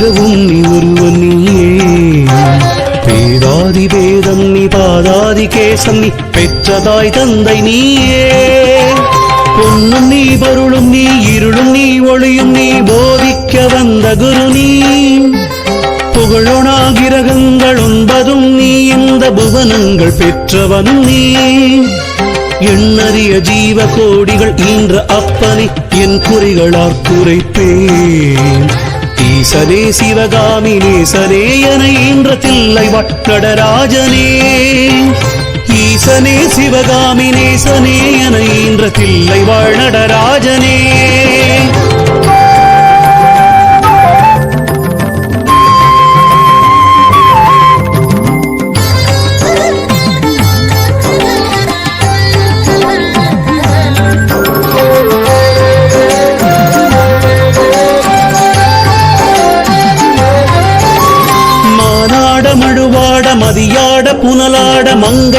பிறவும் நீ ஒருவன். நீயே பேதாதி வேதம் நீ பாதாதி கேசம் நீ பெற்றதாய் தந்தை நீயே. பொன்னும் நீ பொருளும் நீ இருளும் நீ ஒளியும் நீ போதிக்க வந்த குரு நீ. புகழொணா கிரகங்கள் ஒன்பதும் நீ இந்த புவனங்கள் பெற்றவன் நீ. எண்ணறிய ஜீவ கோடிகள் ஈன்ற அப்பனை என் குறிகளால் குறைப்பேன். ஈசனே சிவகாமி நேசனே என ஈன்ற தில்லை வட்டடராஜனே ஈசனே சிவகாமி நேசனே என ஈன்ற தில்லை வாழ்நடராஜனே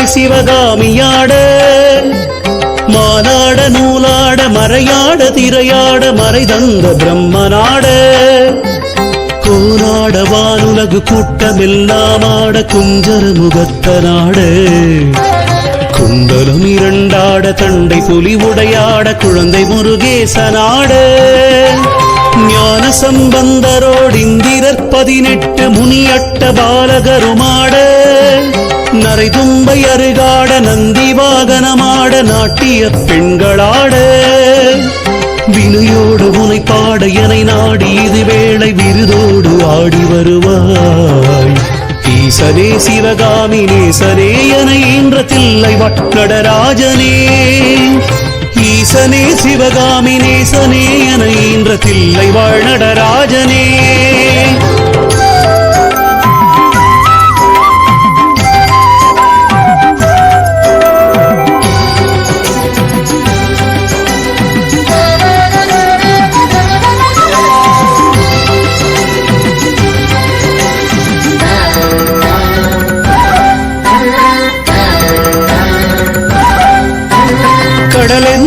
சிவகாமியாட மானாட நூலாட மறையாட திரையாட மறை தந்த பிரம்மனாட. கோனாட வானுலகு கூட்டமெல்லாமாட குஞ்சர முகத்தனாட. குந்தலம் இரண்டாட தண்டை புலி உடையாட குழந்தை முருகேசனாட. ஞான சம்பந்தரோடு இந்திரர் பதினெட்டு முனியட்ட பாலகருமாட. நரை தும்பை அருகாட நந்தி வாகனமாட நாட்டிய பெண்களாட. வினையோடு உனை பாட எனை நாடி இது வேளை விருதோடு ஆடி வருவாய். ஈசனே சிவகாமி நேசனே என ஈன்ற தில்லை வட்டடராஜனே ஈசனே சிவகாமி நேசனே என ஈன்ற தில்லை வாழ்நடராஜனே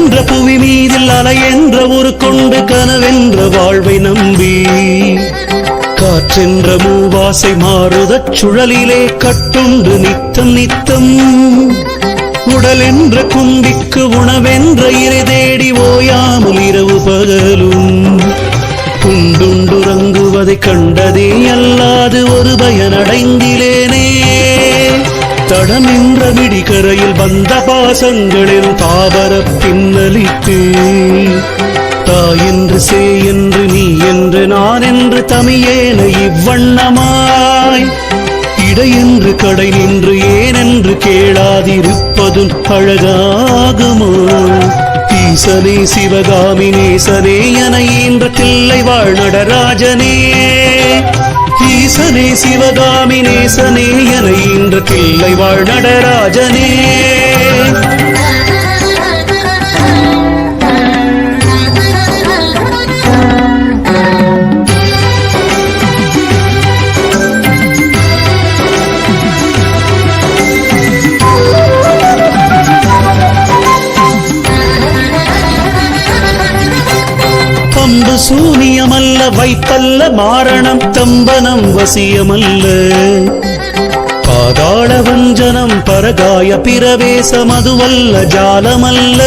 என்ற புவி மீதில் அலை என்ற ஒரு கொண்டு கனவென்ற வாழ்வை நம்பி காற்றென்ற மூவாசை மாறுதச் சுழலிலே கட்டுண்டு நித்தம் நித்தம். உடல் என்ற கும்பிக்கு உணவென்ற இறை தேடி ஓயாமல் இரவு பகலும். உண்டுண்டுறங்குவதை கண்டதே அல்லாது ஒரு பயனடைந்திலேனே தட நின்ற விடிகரையில் வந்த பாசங்களில் தாவர பின்னலித்து தாயென்று சே என்று நீ என்று நான் என்று தமியேன இவ்வண்ணமாய் இடையென்று கடை நின்று ஏனென்று கேளாதிருப்பதும் அழகாகுமோ? ஈசனே சிவகாமி நேசனே என ஈன்ற தில்லை வாழ் நடராஜனே நேசனே சிவகாமி நேசனே என இன்று தில்லை வாழ் நடராஜனே. பம்பு சூனியமல்ல வைப்பல்ல மாரணம் தம்பனம் வசியமல்ல. பாதாள வஞ்சனம் பரகாய பிரவேசம் அதுவல்ல ஜாலமல்ல.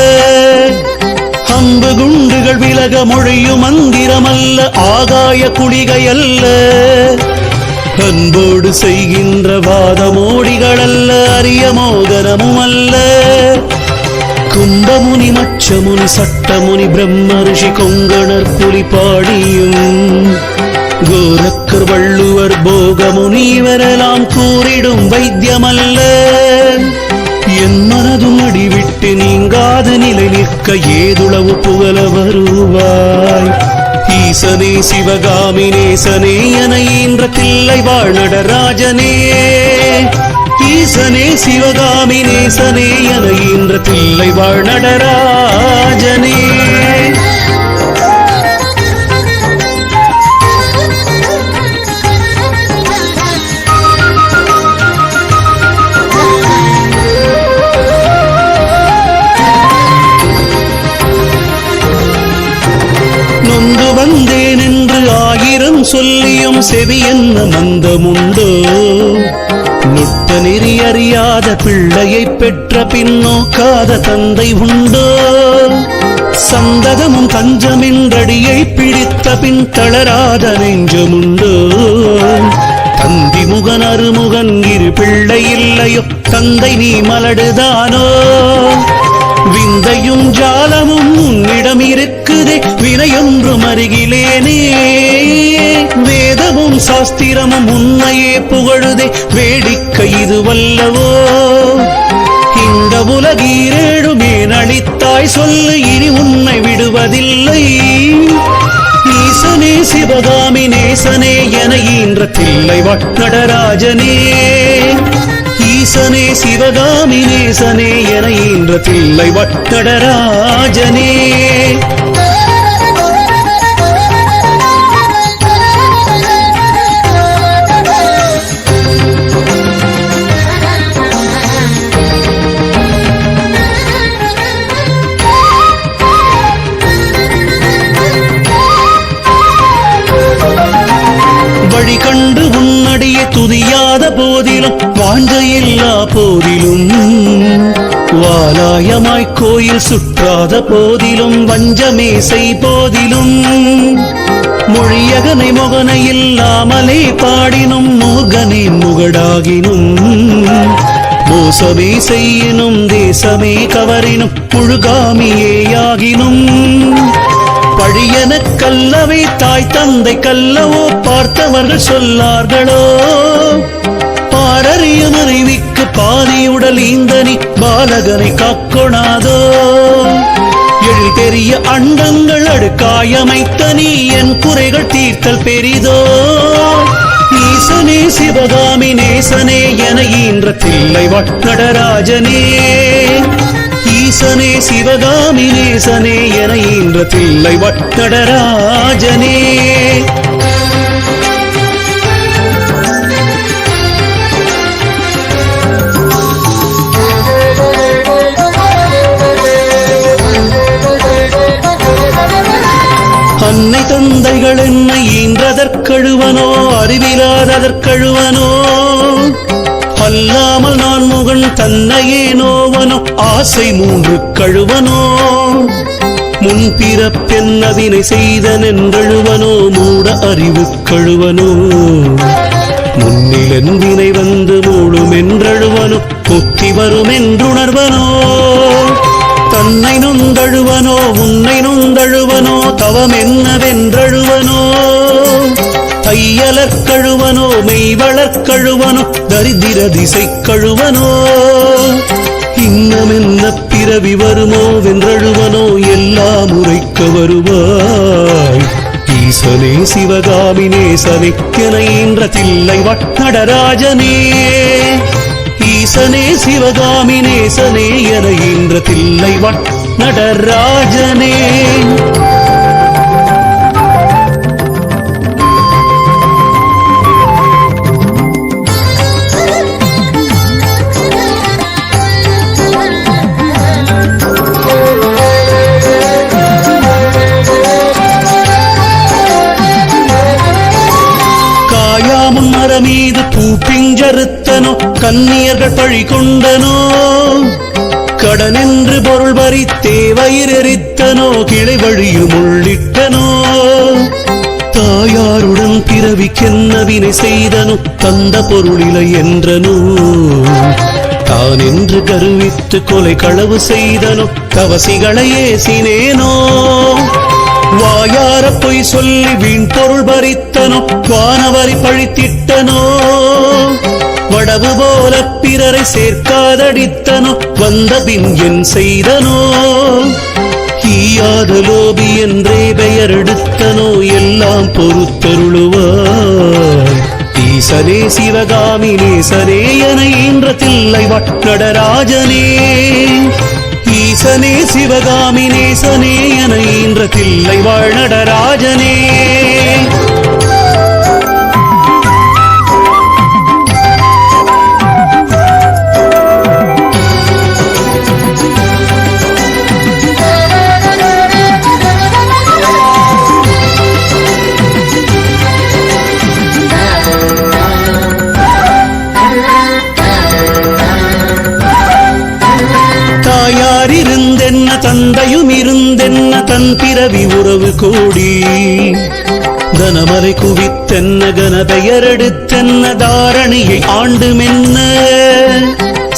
அம்பு குண்டுகள் விலக மொழியும் மந்திரமல்ல ஆகாய குளிகையல்ல. அன்போடு செய்கின்ற வாதமோடிகளல்ல அரிய மோகனமும் அல்ல கும்பமுனி மச்சமுனி சட்டமுனி பிரம்ம ரிஷி கொங்கணர் புலி பாடியும் கோரக்கர் வள்ளுவர் போகமுனி இவரெல்லாம் கூறிடும் வைத்தியமல்ல. என் மனதும் அடிவிட்டு நீங்காது நிலை நிற்க ஏதுளவு புகழ வருவாய். ஈசனே சிவகாமி நேசனே என ஈன்ற தில்லை வாழ்நடராஜனே ஈசனே சிவகாமி நேசனே என சுந்தர் பிள்ளை வாழ்நடராஜனே நொந்து வந்தேன் என்று ஆயிரம் சொல்லியும் செவி என்ன மந்தமுண்டோ நெறி அறியாத பிள்ளையை பெற்ற பின்னோக்காத தந்தை உண்டோ. சந்ததமும் தஞ்சமின்றடியை பிடித்த பின் தளராத நெஞ்சமுண்டோ. தந்தி முகன் அருமுகன் இரு பிள்ளை இல்லையோ தந்தை நீ மலடுதானோ? விந்தையும் ஜாலமும் உன்னிடம் இருக்குதே. வினையொன்றும் அருகிலேனே. வேதமும் சாஸ்திரமும் உன்னையே புகழுதே. வேடிக்கை இது வல்லவோ இந்த உலகீரேழுமே நளித்தாய் சொல்லு. இனி உன்னை விடுவதில்லை. ஈசனே சிவகாமி நேசனே என ஈன்ற தில்லை வட்டடராஜனே. ஈசனே சிவகாமி நேசனே என ஈன்ற தில்லை வட்டடராஜனே. போதிலும் வாழ்ந்த எல்லா போதிலும். வாலாயமாய் கோயில் சுற்றாத போதிலும் வஞ்சமேசை போதிலும். மொழியகனை முகனை இல்லாமலே பாடினும் முகனே முகடாகினும். மோசமே செய்யினும் தேசமே கவரினும் முழுகாமியேயாகினும் பழியன கல்லவை தாய் தந்தை கல்லவோ பார்த்தவர்கள் சொல்லார்களோ. பாரறிய மனைவிக்கு பாதியுடல் ஈந்தனி பாலகனை காக்கொணாதோ. எழில் பெரிய அண்டங்கள் அடுக்காயமைத்த நீ என் குறைகள் தீர்த்தல் பெரிதோ. ஈசனே சிவகாமி நேசனே என ஈன்ற தில்லை வட்டடராஜனே ஈசனே சிவகாமி நேசனே என ஈன்ற தில்லை வட்டடராஜனே அன்னை தந்தைகள் என்னை ஈன்றதற்கழுவனோ அறிவிலாததற்கழுவனோ. அல்லாமல் நான் முகன் தன்னையே நோவனோ ஆசை மூன்று கழுவனோ. முன்பிறப்பென்னவினை செய்தனென்றழுவனோ மூட அறிவு கழுவனோ. முன்னிலன் வினை வந்து மூழுமென்றழுவனோ முக்தி வருமென்றுணர்வனோ. தன்னை நொந்தழுவனோ உன்னை நொந்தழுவனோ தவம் என்னவென்றழுவனோ தையலற் மெய்வளர்கழுவனோ மெய்வளற் தரிதிர திசை கழுவனோ இன்னமென்ன பிறவி வருமோ வென்றழுவனோ எல்லா முறைக்க வருவாய். ஈசனே சிவகாமினே நேசனே என தில்லை வட்டடராஜனே. ஈசனே சிவகாமி நேசனே என இன்ற தில்லை வட் நடராஜனே. காயாமுன் மரமீது பூ பிஞ்சறுத்தனோ கன்னியர்கள் பழி கொண்டனோ. கடனென்று பொருள் வரி வயிறெரித்தனோ கிளை வழியும் உள்ளிட்டனோ. தாயாருடன் பிறவிக்கென்ன வினை செய்தனோ தந்த பொருளிலை என்றனோ. தான் என்று கருவித்து கொலை களவு செய்தனோ தவசிகளை ஏசினேனோ. வாயார பொய் சொல்லி வீண் பொருள் பறித்தனோ வானவரி பழித்திட்டனோ வடவு போல பிறரை சேர்க்காதடித்தனோ வந்த பின் என் செய்தனோ ஈயாத லோபி என்றே பெயர் எடுத்தனோ எல்லாம் பொறுத்தருளுவார். ஈசனே சிவகாமி நேசனே என ஈன்ற தில்லை வட்டடராஜனே ஈசனே சிவகாமி நேசனே என ஈன்ற தில்லை வாழ்நடராஜனே பிறவி உறவு கோடி. கனமலை குவித்தென்ன கனபெயரெடுத்தென்ன தாரணியை ஆண்டு மென்ன.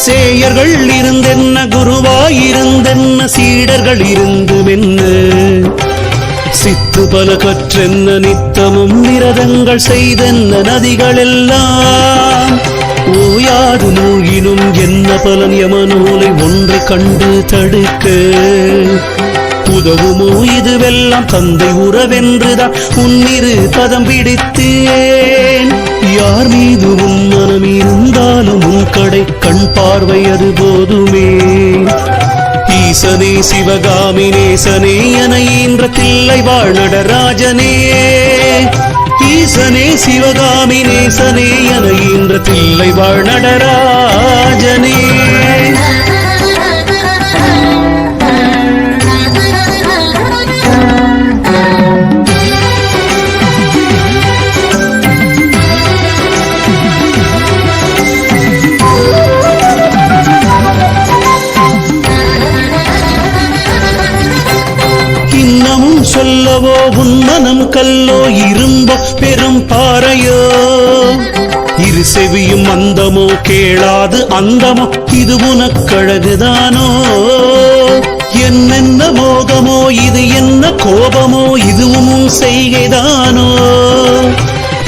சேயர்கள் இருந்தென்ன குருவாயிருந்தென்ன சீடர்கள் இருந்து மென்ன. சித்து பல கற்றென்ன நித்தமும் விரதங்கள் செய்தென்ன நதிகளெல்லாம். ஓயாது மூழ்கினும் என்ன பலன் யமநூலை ஒன்றை கண்டு தடுக்க. உதவுமோ இதுவெல்லாம் தந்தை உறவென்றுதான் உன்னிரு பதம் பிடித்தேன். யார் மீது உன் மனம் இருந்தாலும் உன் கடை கண் பார்வை அது போதுமே. ஈசனே சிவகாமி நேசனே என ஈன்ற தில்லை வாழ்நட ராஜனே. ஈசனே சிவகாமி நேசனே என ஈன்ற தில்லை வாழ்நடரா இரு செவியும் அந்தமோ கேளாது அந்தமோ இது உனக்கழகுதானோ? என்னென்ன மோகமோ இது என்ன கோபமோ இதுவும் செய்கைதானோ?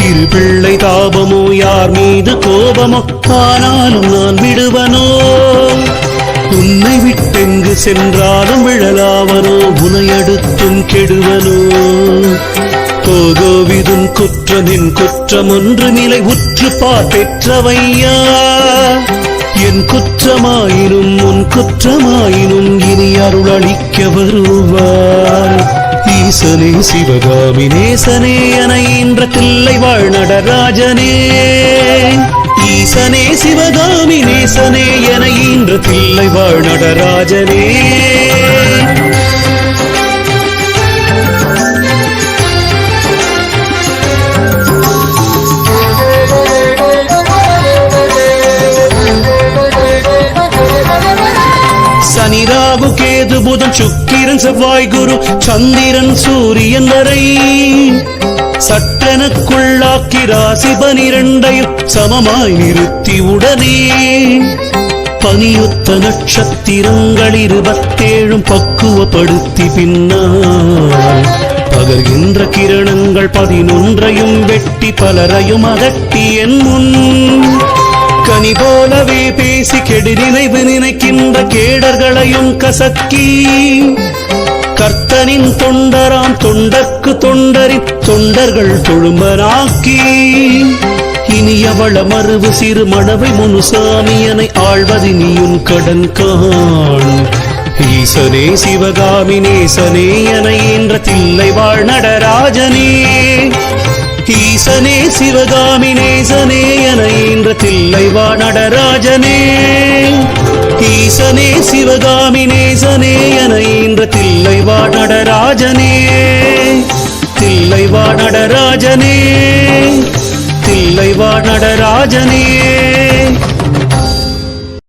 இரு பிள்ளை தாபமோ யார் மீது கோபமோ ஆனாலும் நான் விடுவனோ? உன்னை விட்டெங்கு சென்றாலும் விழலாவனோ உனையடுத்தும் கெடுவனோ? போகோவிதும் குற்றமின் குற்றம் ஒன்று நிலை உற்று பார்ப்பெற்றவையா என் குற்றமாயினும் உன் குற்றமாயினும் இனி அருளளிக்க வருவார் ஈசனே சிவகாமி நேசனே என ஈன்ற தில்லை வாழ் நடராஜனே ஈசனே சிவகாமி நேசனே என ஈன்ற தில்லை வாழ் நடராஜனே புதன் சுக்கிரன் செவ்வாய் குரு சந்திரன் சூரியன் வரை. சட்டெனக்குள்ளாக்கி ராசி பனிரெண்டையும் சமமாய் நிறுத்தி உடனே. பனியொத்த நட்சத்திரங்கள் இருபத்தேழும் பக்குவப்படுத்தி பின்னால். பகர்கின்ற கிரணங்கள் பதினொன்றையும் வெட்டி பலரையும் அகட்டி என் முன். கனி போலவே பேசி கெடு நினைவு நினைக்கின்ற கேடர்களையும் கசக்கி கர்த்தனின் தொண்டராம் தொண்டர்க்கு தொண்டரி தொண்டர்கள் தொழும்பனாக்கி இனியவள மறுவு சிறு மடவை முனுசாமியனை ஆழ்வது நீயும் கடன் காண். ஈசனே சிவகாமி நேசனே என என்ற தில்லை வாழ் நடராஜனே. ஈசனே சிவகாமி நேசனே என என்ற தில்லைவா நடராஜனே. ஈசனே சிவகாமி நேசனே என என்ற தில்லைவா நடராஜனே. தில்லைவா நடராஜனே. தில்லைவா நடராஜனே.